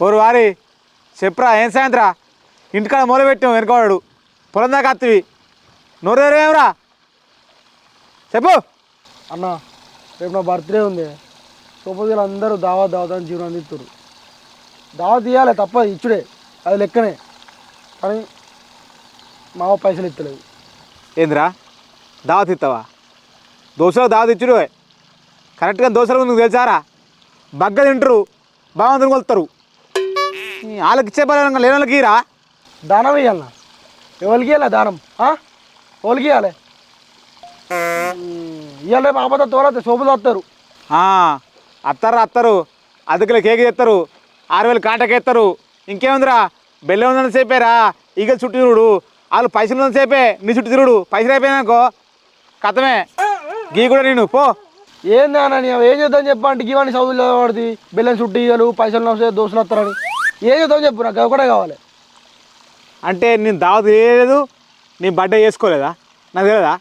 ఓరు వారి చెప్పురా ఏం సాయంత్రా? ఇంటికాడ మొదలుపెట్టాం వెనుకోడు పొలం దాకా అత్తివి నోరేరేమరా చెప్పు. అన్న రేపు నా బర్త్డే ఉంది. సోపతిలో అందరూ దావా దావా అని జీవనం అందిస్తారు దావా తీయాలి తప్ప ఇచ్చుడే. అది లెక్కనే. కానీ మావ పైసలు ఇస్తలేదు ఏందిరా? దావత్ ఇస్తావా దోశలో దావత్ ఇచ్చుడు కరెక్ట్గా దోశల ముందుకు తెలుసారా? బగ్గ తింటారు బాగుందని కొలుతారు వాళ్ళకి ఇచ్చే పని లేని వాళ్ళకి ఇరా దానం ఇవ్వాలన్నా ఎవరికి ఇవ్వాలి దానం? ఎవరికి ఇవ్వాలి ఇవాళ రేపు ఆపద తోలతే సోపులు వస్తారు అత్తారు అత్తారు. అద్దెకిలో కేక్ తెస్తారు ఆరు వేలు కాంటాకి ఎత్తారు ఇంకేముందిరా? బెల్లం ఉందని చెప్పారా ఈగ చుట్టూ తిరుగుడు. వాళ్ళు పైసలు ఉందని చెప్పే నీ చుట్టూ తిరుగుడు. పైసలు అయిపోయినాకో కథమే. గీ కూడా నేను పో. ఏంది ఏం చేద్దాం చెప్పంటే ఇవన్నీ చదువులు పడుతుంది బెల్లం చుట్టూ ఇయ్యాలు పైసలు దోశలు వస్తారని ఏం చేద్దాం చెప్పు నాకు ఒకటే కావాలి. అంటే నేను దావత్ చేయలేదు నీ బర్త్డే చేసుకోలేదా? నాకు తెలియదా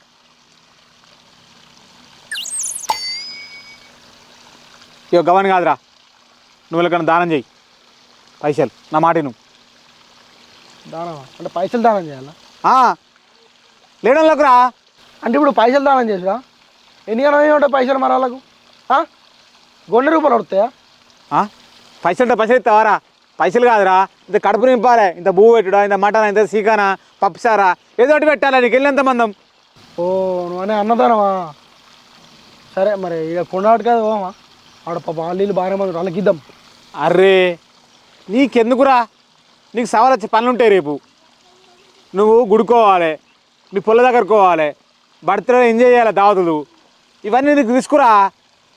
ఇక గవన్ కాదురా నువ్వు ఎక్కడైనా దానం చెయ్యి పైసలు నా మాట నువ్వు దానం అంటే పైసలు దానం చేయాలా? లేడంలోకి రా అంటే ఇప్పుడు పైసలు దానం చేసురా? ఎన్ని ఉంటాయి పైసలు మరి వాళ్ళకు? గొండె రూపాయలు ఆ? పైసలు అంటే పైసలు ఇస్తావారా పైసలు కాదురా ఇంత కడుపు నింపాలే ఇంత బువ్వు పెట్టుడా ఇంత మటన్ ఇంత సీకానా పప్పుసారా ఏదో ఒకటి పెట్టాలా నీకు వెళ్ళేంత మందం? ఓ నువ్వు అనే అన్నదానమా? సరే మరి ఇక కొన్నాడు కదా ఓమా ఆడ పాప వాళ్ళు బాగానే మంది వాళ్ళకి ఇద్దాం. అర్రే నీకెందుకురా? నీకు సవాలు వచ్చే పనులు ఉంటాయి రేపు. నువ్వు గుడుకోవాలి నీ పొల దగ్గరకు పోవాలి బర్త్డే ఎంజాయ్ చేయాలి దావతులు. ఇవన్నీ నీకు తీసుకురా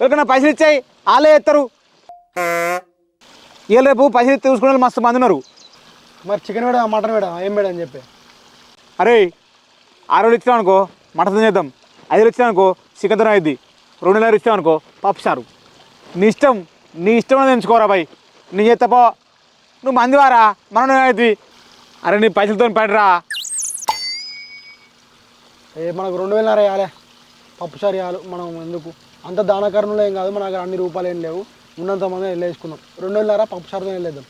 ఎవరికైనా పైసలు ఇచ్చాయి వాళ్ళే ఎత్తారు. ఇవాళ రేపు పైసలు వాళ్ళు మస్తు మంది ఉన్నారు. మరి చికెన్ వేడా మటన్ వేడా ఏం వేడా అని చెప్పి? అరే ఆరు వేలు ఇచ్చినావు అనుకో మటన్ చేద్దాం ఐదు వేలు ఇచ్చినావు అనుకో చికెన్ తిన అయింది. రెండు నెలలు ఇచ్చావు అనుకో పప్పు సారు నీ ఇష్టం నీ ఇష్టం అనేది ఎంచుకోరా బాయ్. నీ చేస్తపో నువ్వు మందివారా మనం అవుతుంది అరే నీ పైసలతో పెట్టరా ఏ మనకు రెండు వేలన్నర వేయాలి పప్పు సారి వేయాలి మనం ఎందుకు? అంత దానకరణలో ఏం కాదు మన దగ్గర అన్ని రూపాయలు ఏం లేవు. ఉన్నంత మంది వెళ్ళేసుకుందాం రెండు వేలన్నర పప్పు సారితో వెళ్ళేద్దాం.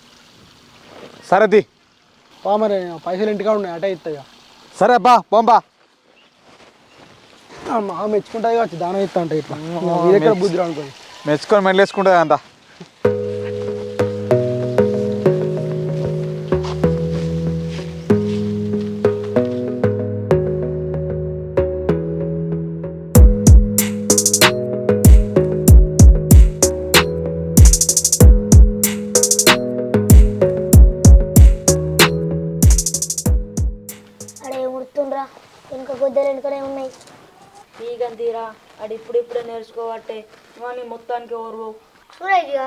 సరేది. పా మరి పైసలు ఇంటికాడ ఉన్నాయి అటే ఇస్తాయి సరే అబ్బా పోంబా మా మెచ్చుకుంటుంది కావచ్చు దానం ఇస్తా అంటే ఇట్లా. బుద్ధి అనుకోండి మెచ్చుకొని మెడలేసుకుంటుంది అంత ఓర్వు సూరయ్య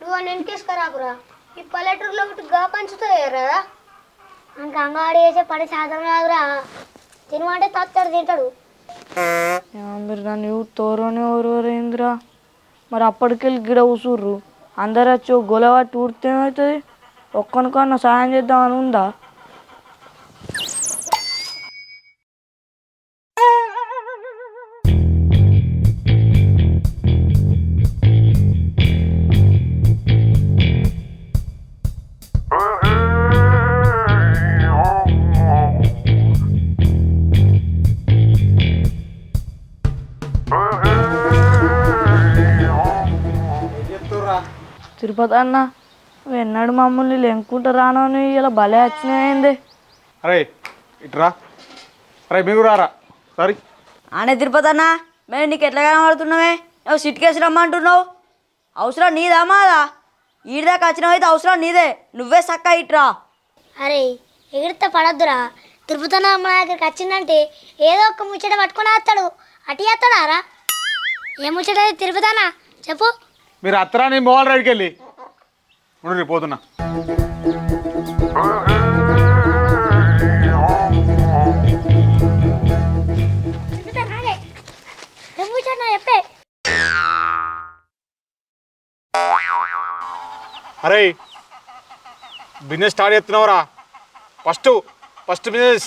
నువ్వు అని వెనకేసుకురాకురా ఈ పల్లెటూరులో ఒకటి గా పంచుతాయి కదా? ఇంకా అంగవాడి వేసే పని సాధనం రాదురా తినమంటే తత్తడు తింటాడు. మీరు నన్ను తోరనే ఓర్వరేంద్రా మరి అప్పటికెళ్ళి గిడ ఉసుర్రు అందరు వచ్చి గొలవట్టి ఊడితే ఏమవుతుంది ఒక్కనికన్నా సాయం చేద్దామని ఉందా? తిరుపతి అన్న ఎన్నడు మమ్మల్ని లెంకుంటా రాను అని ఇలా భలే వచ్చినాయింది అరే ఇట్రా అరే మీరు రారా. సారీ. ఆనే తిరుపతి అన్న మేము నీకు ఎట్లా కనబడుతున్నావే నువ్వు సిట్కేసి రమ్మంటున్నావు. అవసరం నీదా మాదా? ఈడిదాకా వచ్చినావు అయితే అవసరం నీదే. నువ్వే సక్క ఇట్రా అరే ఎగిరితే పడద్దురా. తిరుపతి అన్న మన దగ్గరికి వచ్చిందంటే ఏదో ఒక ముచ్చట పట్టుకొని వస్తాడు. అటు చేస్తాడారా? ఏ ముచ్చట తిరుపతి అన్న? చెప్పు. మీరు అత్తరా నేను పోవాలి రైడ్కి వెళ్ళి ఉండు పోతున్నా. అరే బిజినెస్ స్టార్ట్ చేస్తున్నావురా. ఫస్ట్ ఫస్ట్ బిజినెస్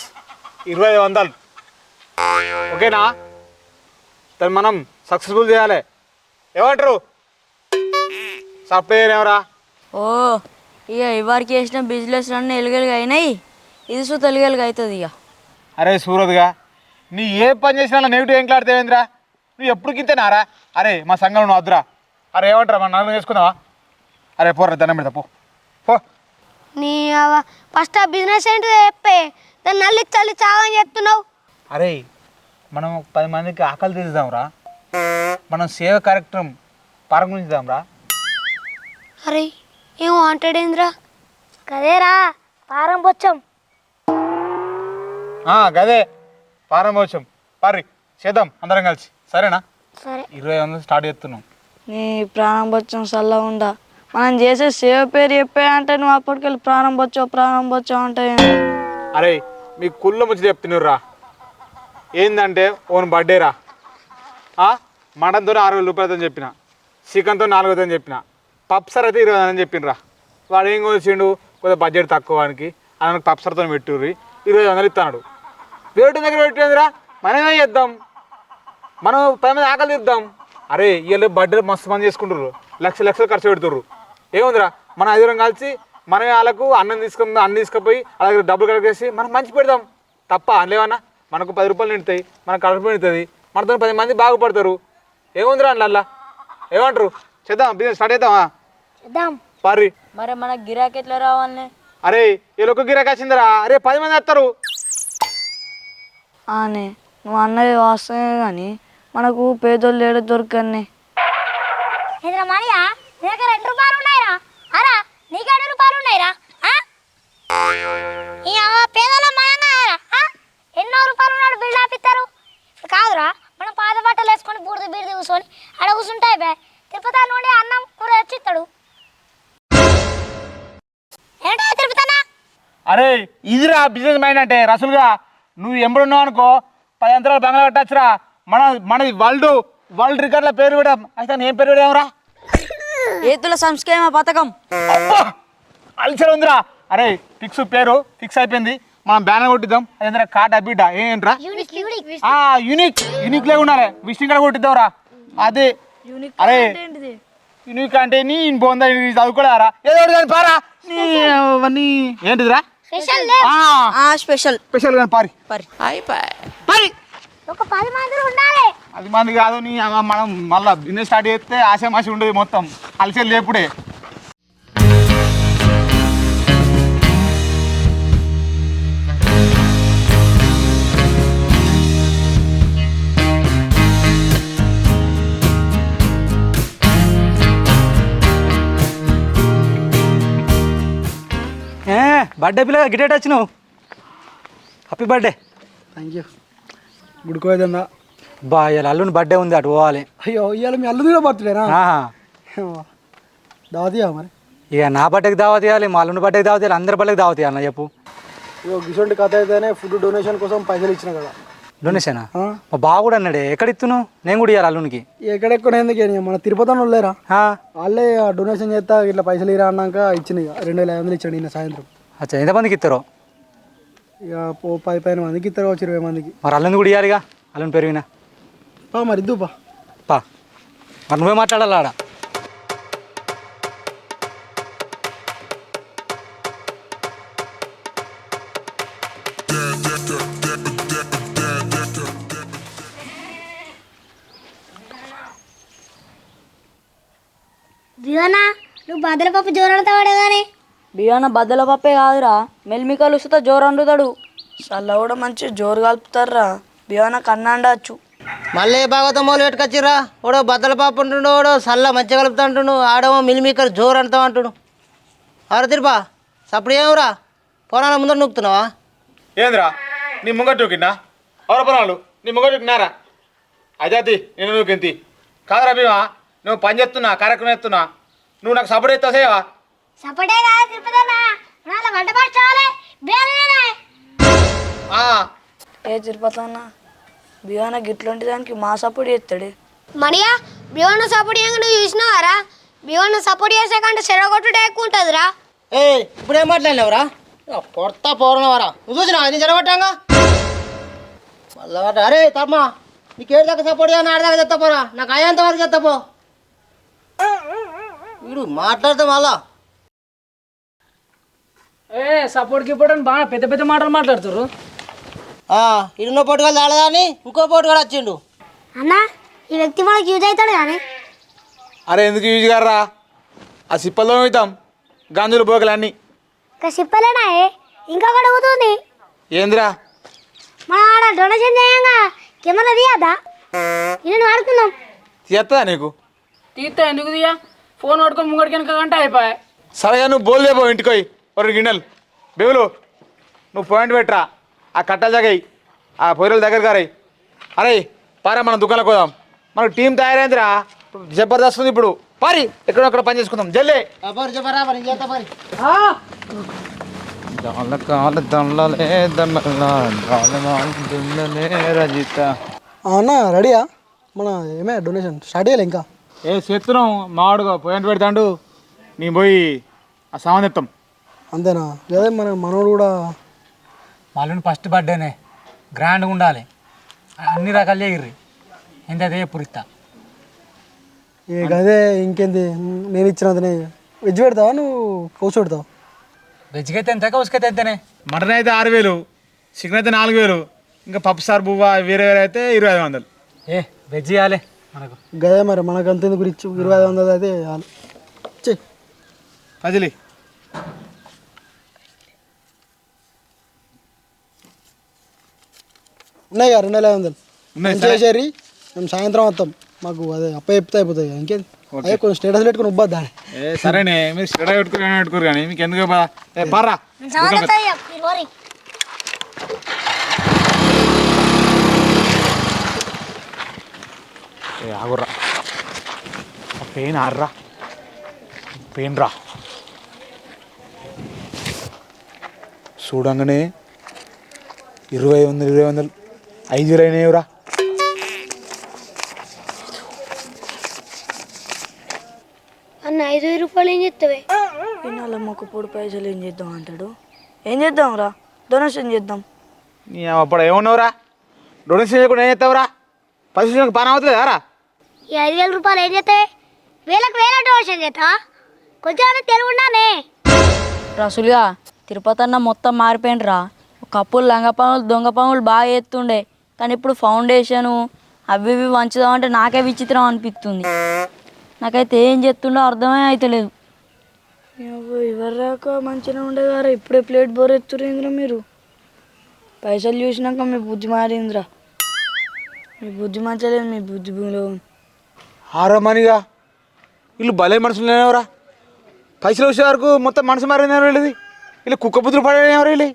ఇరవై ఐదు వందలు. ఓకేనా? దాన్ని మనం సక్సెస్ఫుల్ చేయాలి. ఏమంటారు? సాఫ్ట్వేర్ ఎవరా? ఓ ఇక ఎవరికి వేసిన బిజినెస్ అన్నీ ఎలుగెలుగు అయినాయి. ఇది సో తెలుగెలుగు అవుతుంది ఇక. అరే సూరత్గా నీ ఏ పని చేసినా నెగిటివ్ ఏం క్లాడితేవేంద్రా నువ్వు ఎప్పుడు గింతేనారా? అరే మా సంఘంలో నువ్వు వద్దురా అరే ఏమంటారా మన నలుగురు చేసుకుందావా అరే పోర్రా దండం పెడతా పో. పో. నీ ఫస్ట్ ఆ బిజినెస్ ఏంటిదో చెప్పే. దాన్ని నల్లి చల్లి చావని చెప్తున్నావు. అరే మనం పది మందికి ఆకలి తీద్దాంరా మనం సేవ కార్యక్రమం ప్రారంభించుదాంరా అరే ఏమో అంటాడేంద్రా కదేరా పారంబొచ్చం ఆ, గదే ప్రారంభోత్సవం పారి చేద్దాం అందరం కలిసి. సరేనా? సరే. ఇరవై వందలు స్టార్ట్ చేస్తున్నాం. నీ ప్రాణం బొచ్చం చల్లగా ఉండా. మనం చేసే సేవ పేరు చెప్పే అంటే నువ్వు అప్పటికెళ్ళి ప్రాణం బొచ్చో ప్రాణం బొచ్చో అంటే అరే మీ కుళ్ళ ముచ్చి చెప్తున్నారా ఏందంటే ఓన్ బర్త్డే రా. మటన్తో ఆరు వేల రూపాయలతో చెప్పిన. చికెన్తో నాలుగు వేలతో చెప్పిన. పప్సర్ అయితే ఇరవై అని చెప్పిండ్రా. వాడు ఏం కోసిండు? కొద్దిగా బడ్జెట్ తక్కువ వానికి. ఆయన పప్సర్తో పెట్టుర్రి. ఇరవై వందలు ఇస్తాడు వేటు దగ్గర పెట్టిందిరా మనమే చేద్దాం? మనం పది మంది ఆకలి తీద్దాం. అరే వీళ్ళు బర్త్డే మస్తు మంది చేసుకుంటారు లక్ష లక్షలు ఖర్చు పెడుతుర్రు. ఏముందిరా? మన ఐదుగురం కలిసి మనమే వాళ్ళకు అన్నం తీసుకొని అన్నం తీసుకుపోయి అలాగే డబ్బులు కలెక్ట్ చేసి మనం మంచి పెడదాం. తప్ప అనలేవన్నా మనకు పది రూపాయలు నిండుతాయి. మనకు కడుపు నిండుతుంది. మనతో పది మంది బాగుపడతారు. ఏముందిరా అందులో? ఏమంటారు? చేద్దాం బిజినెస్ స్టార్ట్ చేద్దామా? చేద్దాం. పారి మరి మన గిరాకీ ఎట్లా రావాలనే? అరే ఈ ఒక్క గిరాకీ వచ్చిందిరా. అరే పది మంది వస్తారు. ఆనే నువ్వు అన్నది వాస్తవమే కానీ మనకు పేదోళ్ళు ఏడ దొరకని. రెండు రూపాయలు ఉన్నాయిరా. ఇదిరా బిజినెస్ మైండ్ అంటే రసులుగా నువ్వు ఎంబడున్నావు అనుకో పది అంతరాలు బంగాళ కట్టచ్చురా. మన మనది వరల్డ్ వరల్డ్ రికార్డుల పేరు కూడా అయితే ఏం పేరు పెడదాంరా ఏతుల సంస్కేమ పథకం. అల్సర్ ఉందిరా. అరే ఫిక్స్ పేరు ఫిక్స్ అయిపోయింది. మనం బ్యానర్ కొట్టిద్దాం. అదేంద్రా కాటా బిడ్డ ఏంట్రా? యూనిక్ యూనిక్ ఆ యూనిక్ యూనిక్ లేకుండా ఉండాలి. విష్ణు కాడ కొట్టిద్దాంరా. అదే. అరే యూనిక్ అంటే నీ బోందా ఇది చదువుకోలేరా ఏదో ఒకటి కానీ పారా. నీ అవన్నీ. ఏంటిదిరా? స్పెషల్ ఆ, స్పెషల్. స్పెషల్ కానీ పారి. పరి. పారి ఒక పది మంది ఉండాలి. అది మంది కాదు నీ మనం మళ్ళీ బిజినెస్ స్టార్ట్ చేస్తే ఆశామాషి ఉండదు మొత్తం. అలసలు లేపుడే. బర్త్డే పిల్ల గిటేట్ వచ్చినావు హ్యాపీ బర్త్డే థ్యాంక్ యూ గుడికి పోయేదన్నా బా ఇలా అల్లుని బర్త్డే ఉంది అటు పోవాలి. అయ్యో ఇవాళ మీ అల్లుది కూడా బర్త్డేనా ఆహా. దావతియా మరి? ఇక నా బర్త్డేకి దావత్ ఇవ్వాలి మా అల్లుని బర్త్డేకి దావత్ ఇవ్వాలి అందరి బర్త్డేకి దావత్ ఇవ్వాలి చెప్పు. ఇగో గిసొంటి కథ అయితేనే ఫుడ్ డొనేషన్ కోసం పైసలు ఇచ్చిన కదా. డొనేషనా? మా బావ కూడా అన్నాడే ఎక్కడ ఇస్తున్నావు నేను కూడా ఇవ్వాలి అల్లునికి. ఎక్కడెక్కడ ఎందుకు మన తిరుపతి వాళ్ళేరా ఆ, వాళ్ళే డొనేషన్ చేస్తా ఇట్లా పైసలు ఇరా అన్నాక ఇచ్చిన రెండు వేల ఐదు వందలు ఇచ్చాడు నిన్న సాయంత్రం. అచ్చా ఎంతమందికి ఇస్తారో ఇక పో పది పదిహేను మందికి ఇస్తారు వచ్చి ఇరవై మందికి. మరి అల్లుని కూడా ఇవ్వాలిగా అల్లుని పెరిగినా పా మరి ఇద్దు పా. పా. మరి నువ్వే మాట్లాడాలి ఆడ. దివనా నువ్వు బదలపప్పు జోరంతా వాడేగానే బియ్యాన బద్దల పప్పే కాదురా. మెల్మికలు వస్తే జోరు వండుతాడు చల్ల కూడా మంచి జోరు కలుపుతారా బియ్యాన కన్నా అండచ్చు మళ్ళీ భాగవతం మొదలు పెట్టుకొచ్చిర్రా? ఓడో బద్దల పాప ఉంటుండు ఓడో సల్ల మంచిగా కలుపుతా అంటుండు ఆడేమో మిల్మికర్ జోరు అంటాం అంటుడు. ఆరు తిరుపా సప్పుడు ఏమరా? పొలాల ముందర నూకుతున్నావా ఏంద్రా? నీ ముంగట్ నూకినా ఎవర పొలాలు? నీ ముంగట్ నూకినారా? అజాతి నేను నూకింతి కాదురా భీమా నువ్వు పని చేస్తున్నా కార్యక్రమం చేస్తున్నా నువ్వు నాకు సపోర్ట్ చేస్తావు? సపటే కదా తిరుపతి అన్న నాలో వంట పట్టాలి బేరేనే ఆ, ఏ తిరుపతి అన్న బియ్యాన గిట్లాంటి దానికి మా సపోర్ట్ చేస్తాడు. మణియా బియోన్న సపోర్ట్ చేయగా నువ్వు చూసినావారా? బియోన్న సపోర్ట్ చేసే కంటే చెడగొట్టుడే ఎక్కువ ఉంటుందిరా. ఏ ఇప్పుడు ఏం మాట్లాడినావురా? పొడతా పౌరణవరా నువ్వు చూసినా నేను జరగొట్టాగా మళ్ళా అరే తమ్మా నీకు ఏడు దాకా సపోర్ట్ చేయని ఆడదాకా చెత్తపోరా నాకు అయ్యేంత వరకు చెత్తపో వీడు మాట్లాడితే మళ్ళా ఏ సపోర్ట్ గిపోర్ట్ అని బాగా పెద్ద పెద్ద మాటలు మాట్లాడుతారు ఇరున్న పోటుగాలు తాళదని ఇంకో పోటుగాడు వచ్చిండు. అన్న ఈ వ్యక్తి మనకి యూజ్ అవుతాడు కానీ. అరే ఎందుకు యూజ్ గారా ఆ సిప్పల్లో అవుతాం గాంజులు బోకలు అన్నీ ఇంకా చెప్పలేనా ఇంకా కూడా అవుతుంది ఏందిరా? మనం ఆడ డొనేషన్ చేయంగా కెమెరా తీయద్దా? నేను వాడుకున్నాం చేస్తుందా నీకు? తీస్తా ఎందుకు తీయా? ఫోన్ పట్టుకొని ముంగడికి వెనక గంట అయిపోయా. సరేగా నువ్వు బోల్ లేపో ఇంటికి పోయి. ఒక గిన్నెలు బేవులు నువ్వు పాయింట్ పెట్టరా? ఆ కట్టలు జగాయి ఆ పొయ్యల దగ్గర గారాయి అరే పారా మనం దుకాణంలోకి పోదాం. మనకు టీం తయారైందిరా. జబర్దస్త్ ఉంది ఇప్పుడు. పారి ఎక్కడొక్కడ పని చేసుకుందాం. జల్లే. అన్న రెడీయా? మన ఏమే డొనేషన్ స్టార్ట్ చేయాలి ఇంకా? ఏ చేస్తున్నాం. మావాడుగా పాయింట్ పెడతాండు. నేను పోయి ఆ సామాన్ ఎత్తాం అంతేనా? అదే మన మనోడు కూడా వాళ్ళని ఫస్ట్ బర్త్డేనే గ్రాండ్గా ఉండాలి. అన్ని రకాలు చేయర్రి. ఎంత అదే పురిస్తా ఇక అదే ఇంకేంది? నేను ఇచ్చినంతనే. వెజ్ పెడతావా నువ్వు? కోసి పెడతావా? వెజ్కి అయితే ఎంత కౌసుకైతే ఎంతనే? మటన్ అయితే ఆరు వేలు చికెన్ అయితే నాలుగు వేలు ఇంకా పప్పు సార్ బువ్వ వేరే వేరే అయితే ఇరవై ఐదు వందలు. ఏ వెజ్ చేయాలి మనకు. గదే మరి మనకు అంత ఎందుకు ఇచ్చు ఇరవై ఐదు వందలు అయితే చెయ్యి పజిలి ఉన్నాయి కదా రెండు వేల ఐదు వందలు. ఉన్నాయి, చేసేరి మేము సాయంత్రం వస్తాం. మాకు అదే అప్ప చెప్తే అయిపోతాయి కదా. ఇంకేంది? అదే కొంచెం స్టేటస్ పెట్టుకుని ఉబ్బద్దా ఏ సరేనే మీరు స్టడీ పెట్టుకుని పెట్టుకోరు కానీ మీకు ఎందుకు బా ఏ పారా ఏ ఆగుర్రా. ఆ పెయిన్ ఆర్రా. పెయిన్ రా. చూడంగానే ఇరవై వందలు ఇరవై వందలు. ఐదు అయినాయిరా అన్న ఐదు వేల రూపాయలు ఏం చెప్తావే పిన్నల మొక్కపొడి పైసలు ఏం చేద్దాం అంటాడు? ఏం చేద్దాం రా? డొనేషన్ చేద్దాం. నీ అప్పుడు ఏమన్నావురా? డొనేషన్ చేయకుండా ఏం చేస్తావురా? పది పని అవుతుంది రా. ఈ ఐదు వేల రూపాయలు ఏం చేస్తావే? వేలకు వేల డొనేషన్ చేస్తా? కొంచెం తెలుగు ఉన్నానే రసులుగా తిరుపతి అన్న మొత్తం మారిపోయిండ్రా. ఒకప్పుడు లంగ పనులు దొంగ పనులు బాగా ఎత్తుండే. కానీ ఇప్పుడు ఫౌండేషను అవి ఇవి వంచుదామంటే నాకే విచిత్రం అనిపిస్తుంది. నాకైతే ఏం చెప్తుండో అర్థమే అవుతలేదు ఎవరు రాక మంచిగా ఉండేవారా ఇప్పుడే ప్లేట్ బోర్ ఎత్తురేంద్రా మీరు. పైసలు చూసినాక మీ బుద్ధి మారిందిరా. మీ బుద్ధి మంచలేదు మీ బుద్ధి భూమిలో ఉంది. ఆరో మనీగా? వీళ్ళు భలే మనుషులు ఎవరా పైసలు వచ్చే వరకు మొత్తం మనసు మారింది వీళ్ళది? వీళ్ళు కుక్క బుద్ధులు పడే ఎవరు వీళ్ళు?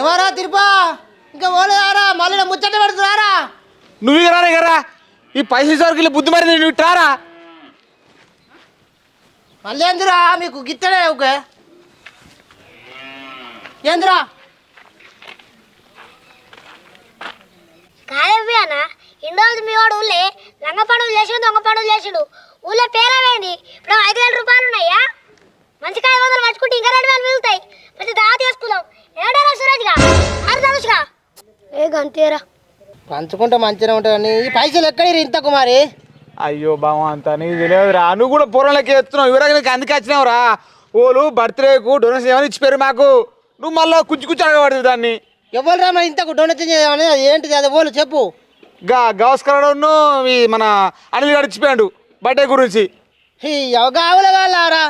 ఎవరా తిరుపా? ఇంకా పోలేదారా మళ్ళీ ముచ్చట పెడుతున్నారా? నువ్వు ఇక రారా ఈ పైసలు వీళ్ళు బుద్ధి నువ్వు రారా? మళ్ళీ ఏందిరా? మీకు గిత్తడే ఓకే ఏందిరా? కాదేవి అన్న ఇన్ని రోజులు మీ వాడు ఊళ్ళే లంగ పనులు చేసిండు దొంగ పనులు చేసిండు. ఊళ్ళో పేరేమైంది? ఇప్పుడు ఐదు వేల రూపాయలు ఉన్నాయా? మంచిగా ఐదు వందలు మర్చుకుంటే ఇంకా రెండు వేలు మిగులుతాయి. మంచి దావా తీసుకుందాం ఏడారా సురేష్గా? తలుసుగా ఏ గంతేరా. పంచుకుంటే మంచిగా ఉంటుందని ఈ పైసలు ఎక్కడి ఇంతకు మరి? అయ్యో బావ అంత నీకు తెలియదురా నువ్వు కూడా పూర్వంలోకి ఎత్తున్నావు. ఇవరాక నీకు అందుకే వచ్చినావురా. ఓలు బర్త్డేకు డొనేషన్ ఏమని ఇచ్చిపోయారు మాకు. నువ్వు మళ్ళీ కుచ్చి కుచ్చి అడగబడుతుంది దాన్ని. ఎవరురా మరి ఇంతకు డొనేషన్ చేయమని అది ఏంటిది? అది ఓలు చెప్పు. గా గవస్కరను ఈ మన అనిల్ గారు ఇచ్చిపోయాడు బర్త్డే గురించి. ఈ అవగావులగాలారా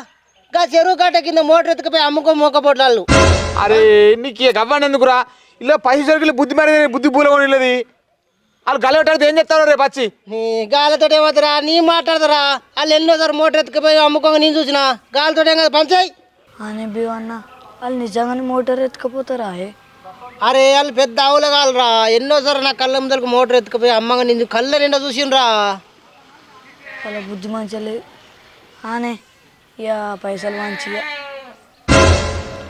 ఇంకా చెరువు కట్ట కింద మోటార్ ఎత్తుకుపోయి అమ్ముకో మొక్కపోట్లాళ్ళు అరే నీకు గవ్వండి ఎందుకురా? ఇలా పైసలు సరుకులు బుద్ధి మరి బుద్ధి పూల కొనిలేదు వాళ్ళు గలవటాడితే ఏం చెప్తారో రేపు వచ్చి నీ గాలితో ఏమవుతారా నీ మాట్లాడతారా? వాళ్ళు ఎన్నోసారి మోటార్ ఎత్తుకుపోయి అమ్ముకోగా నేను చూసిన. గాలితో ఏం కదా పంచాయి. అనే బివ్ అన్న వాళ్ళు నిజంగానే మోటార్ ఎత్తుకపోతారా ఏ? అరే వాళ్ళు పెద్ద ఆవులగాలరా ఎన్నోసారి నా కళ్ళ ముందరకు మోటార్ ఎత్తుకుపోయి అమ్మగా నిన్ను కళ్ళ నిండా చూసిండ్రా. వాళ్ళ బుద్ధి మంచిగా లేదు. ఆనే ఇక పైసలు మంచిగా.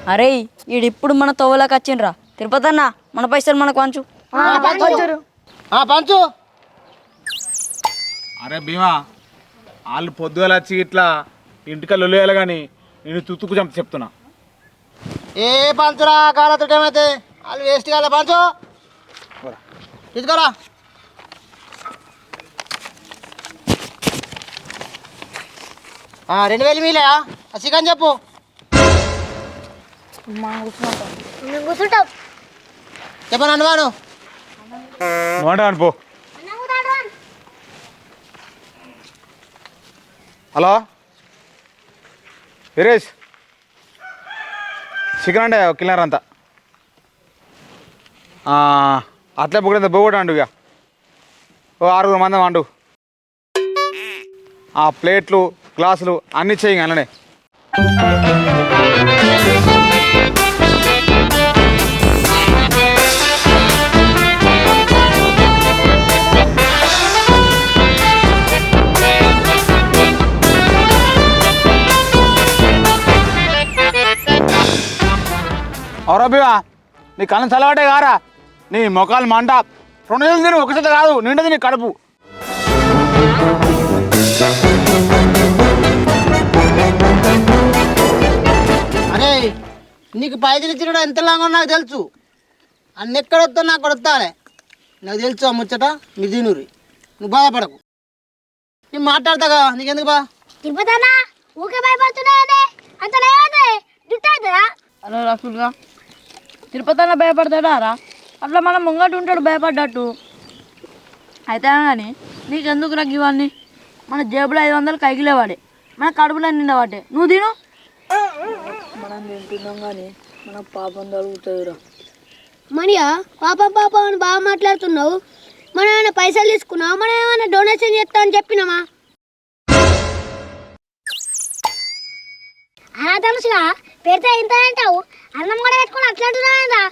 అరే ఈడిప్పుడు మన తోవలోకి వచ్చిండ్రా. తిరుపతి అన్న మన పైసలు మనకు ఆ పంచు. అరే భీమా వాళ్ళు పొద్దుగల వచ్చి ఇట్లా ఇంటికల్ లొల్లేయాలి కానీ నేను తుత్తుకు చంప చెప్తున్నా. ఏ పంచురా కాళ్ళతో ఏమైతే వాళ్ళు వేస్ట్ కాలే పంచు. తీసుకోరా. ఆ, రెండు వేలు మీలే చికెన్ చెప్పు. మనం కూర్చున్నాం మేము కూర్చుంటాం చెప్పను అనుమాను? నువ్వు అనుకో హలో? వీరేష్? చికెన్ అంటే కిల్లర్ అంతా. అట్లే పొగిడంత బొగొట్టు అండు ఇక. ఓ ఆరుగురు మందం అండు ఆ ప్లేట్లు గ్లాసులు అన్నీ చేయి అలానే బివా నీ కళ్ళు చల్లబట్టే కారా నీ మొఖాలు మంట. రెండు నెలలు తిని ఒక చేత కాదు నిండది నీ కడుపు. అరే నీకు పైసలు ఇచ్చినప్పుడు ఎంత లాగా నాకు తెలుసు. అన్ని ఎక్కడ వస్తా నాకు అక్కడ వస్తాలే. నాకు తెలుసు ఆ ముచ్చట మీరు తినూరి నువ్వు బాధపడకు. నేను మాట్లాడతాగా నీకెందుకు బా? తిరుపతి అన్న ఊకే భయపడుతున్నాయనే అంత అరే రసూల్గా తిరుపతి అన్న భయపడతాడా? రా. అట్లా మనం ముంగట ఉంటాడు భయపడ్డట్టు. అయితే కానీ నీకెందుకు నాకు ఇవన్నీ మన జేబులో ఐదు వందలు కైకి లేవాడే మన కడుపులో నిండవాటే నువ్వు తిను. మనం తింటున్నాం కానీ మన పాపం తరుగుతుందిరా మనియా పాపం పాపం అని బాగా మాట్లాడుతున్నావు. మనం ఏమైనా పైసలు తీసుకున్నావు? మనం ఏమైనా డొనేషన్ చేస్తా అని చెప్పినామా ధనుషుగా పెడితే ఇంత అంటావు? అన్నం కూడా పెట్టుకుని అట్లా అంటున్నావేందా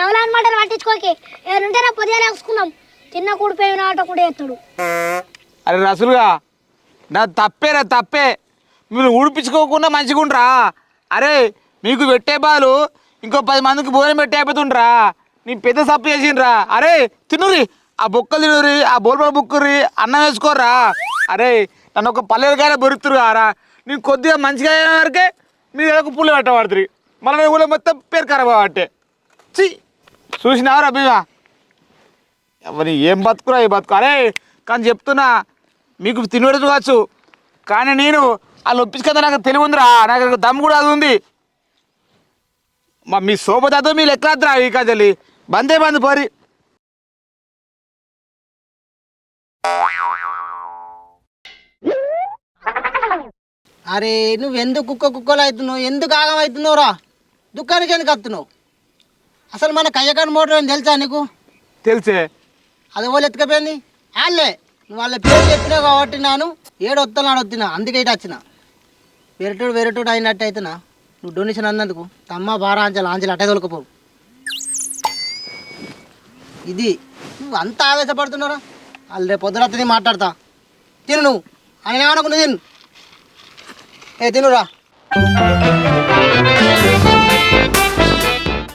ఎవరు అనమాట పట్టించుకోకి. ఏమంటే నా పొద్దుగా వేసుకున్నాం. తిన్న కూడిపోయిన ఆట కూడా ఎత్తాడు అరే రసులుగా నా తప్పేరా తప్పే. మీరు ఊడిపించుకోకుండా మంచిగా అరే మీకు పెట్టే బాలు ఇంకో పది మందికి భోజనం పెట్టే అయిపోతుండ్రా. నీ పెద్ద సప్పు చేసిండ్రా. అరే తినురి ఆ బొక్కలు తినురి ఆ బోల్బా బుక్కురి అన్నం వేసుకోర్రా. అరే నన్ను ఒక పల్లెలకాయ బొరుతురు కారా. నీ కొద్దిగా మంచిగా అయిన వరకే మీరు ఏదో పుల్ల పెట్టబడుతుంది మళ్ళీ ఊళ్ళో మొత్తం పేరు ఖరాబ్ అవ్వట్టే చి చూసినావరా భీమా? ఎవరి ఏం బతుకురా ఈ బతుకు? అరే కానీ చెప్తున్నా మీకు తినడం కావచ్చు. కానీ నేను వాళ్ళు ఒప్పించుకుందా నాకు తెలివి ఉందిరా నాకు దమ్ము కూడా అది ఉంది. మా మీ సోపదాతో మీ లెక్కలద్దురా ఈ కజలి బందే బంద్ పోరి. అరే నువ్వు ఎందుకు కుక్క కుక్కలు అవుతున్నావు ఎందుకు ఆగం అవుతున్నావు రా దుఃఖానికి ఎందుకు వస్తున్నావు? అసలు మన కయ్యకాని మోటార్ అని తెలుసా నీకు? తెలిసే. అది వాళ్ళు ఎత్తుకపోయింది? వాళ్ళే. నువ్వు వాళ్ళ పేరు చెప్పినావు కాబట్టి నేను ఏడు వస్తాను ఆడ వస్తున్నా అందుకే ఇటు వచ్చిన. వేరేటోడు వేరేటోడు అయినట్టు అయితేనా? నువ్వు డొనేషన్ అన్నందుకు. తమ్మ బారా అంచెలు ఆంచెలు అట్టే తొలకపోవు ఇది నువ్వు అంత ఆవేశపడుతున్నారా వాళ్ళు రేపు పొద్దున మాట్లాడతా. తిను నువ్వు. అని ఏమనుకున్నా తిను. ఏ తినురా